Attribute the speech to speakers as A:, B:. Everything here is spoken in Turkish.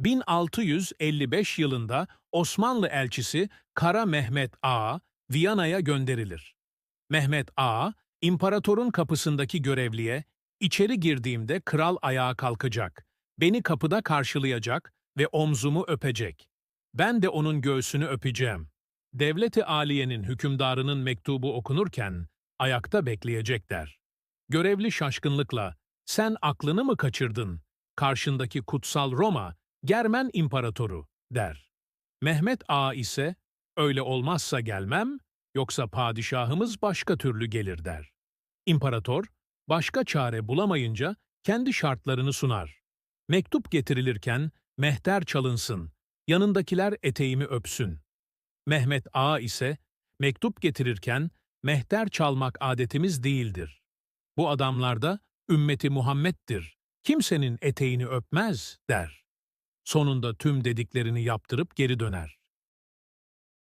A: 1655 yılında Osmanlı elçisi Kara Mehmet Ağa, Viyana'ya gönderilir. Mehmet Ağa, imparatorun kapısındaki görevliye, içeri girdiğimde kral ayağa kalkacak, beni kapıda karşılayacak ve omzumu öpecek. Ben de onun göğsünü öpeceğim. Devleti Aliye'nin hükümdarının mektubu okunurken ayakta bekleyecek der. Görevli şaşkınlıkla, sen aklını mı kaçırdın? Karşındaki kutsal Roma, Germen İmparatoru der. Mehmet Ağa ise, öyle olmazsa gelmem, yoksa padişahımız başka türlü gelir der. İmparator, başka çare bulamayınca kendi şartlarını sunar. Mektup getirilirken mehter çalınsın, yanındakiler eteğimi öpsün. Mehmet Ağa ise mektup getirirken mehter çalmak adetimiz değildir. Bu adamlarda ümmeti Muhammed'dir. Kimsenin eteğini öpmez der. Sonunda tüm dediklerini yaptırıp geri döner.